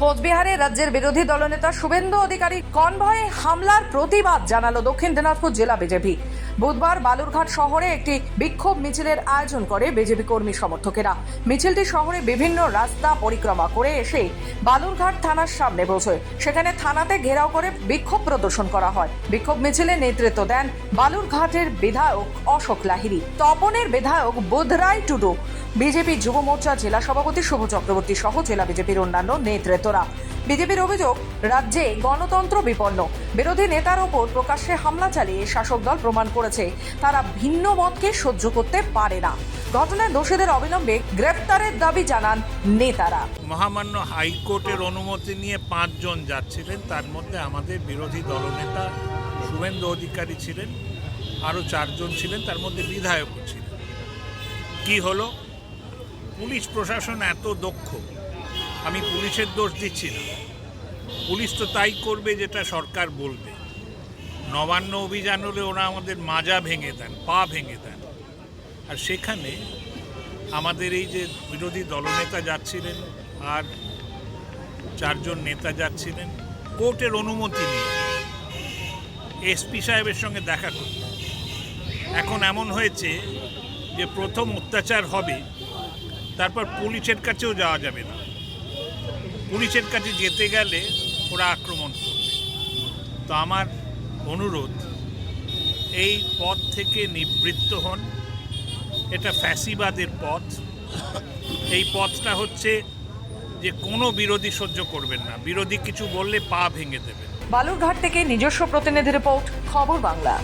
কোচবিহারে রাজ্যের বিরোধী দলনেতা শুভেন্দু অধিকারী কনভয়ে হামলার প্রতিবাদ জানালো দক্ষিণ দিনাজপুর জেলা বিজেপি। বুধবার বালুরঘাট শহরে একটি বিক্ষোভ মিছিলের আয়োজন করে বিজেপি কর্মী সমর্থকেরা। মিছিলটি শহরে বিভিন্ন রাস্তা পরিক্রমা করে এসে বালুরঘাট থানার সামনে পৌঁছয় সেখানে থানাতে ঘেরাও করে বিক্ষোভ প্রদর্শন করা হয়। বিক্ষোভ মিছিলে নেতৃত্ব দেন বালুরঘাটের বিধায়ক অশোক লাহিড়ী। তপনের বিধায়ক বুধরাই টুডু। বিজেপি যুব মোর্চা জেলা সভাপতি শুভ চক্রবর্তী সহ জেলা বিজেপির অন্যান্য নেতৃত্বরা। বিজেপির অভিযোগ, রাজ্যে গণতন্ত্র বিপন্ন। বিরোধী নেতার ওপর প্রকাশ্যে হামলা চালিয়ে শাসক দল প্রমাণ করেছে, তারা ভিন্ন মতকে সহ্য করতে পারে না। ঘটনায় দোষীদের অবিলম্বে গ্রেফতারের দাবি জানান নেতারা। মহামান্য হাইকোর্টের অনুমতি নিয়ে পাঁচজন যাচ্ছিলেন। তার মধ্যে আমাদের বিরোধী দলনেতা শুভেন্দু অধিকারী ছিলেন, আরও চারজন ছিলেন, তার মধ্যে বিধায়কও ছিলেন। কি হলো? পুলিশ প্রশাসন এত দক্ষ আমি পুলিশের দোষ দিচ্ছি না। পুলিশ তো তাই করবে যেটা সরকার বলবে। নবান্ন অভিযান হলে ওরা আমাদের মাজা ভেঙে দেন, পা ভেঙে দেন। আর সেখানে আমাদের এই যে বিরোধী দলনেতা যাচ্ছিলেন আর চারজন নেতা যাচ্ছিলেন, কোর্টের অনুমতি নিয়ে এসপি সাহেবের সঙ্গে দেখা করতে। এখন এমন হয়েছে যে প্রথম অত্যাচার হবে, তারপর পুলিশের কাছেও যাওয়া যাবে না। পুলিশের কাছে যেতে গেলে ওরা আক্রমণ করবে। তো আমার অনুরোধ, এই পথ থেকে নিবৃত্ত হন। এটা ফ্যাসিবাদের পথ। এই পথটা হচ্ছে যে কোনো বিরোধী সহ্য করবেন না। বিরোধী কিছু বললে পা ভেঙে দেবেন। বালুরঘাট থেকে নিজস্ব প্রতিনিধি রিপোর্ট, খবর বাংলা।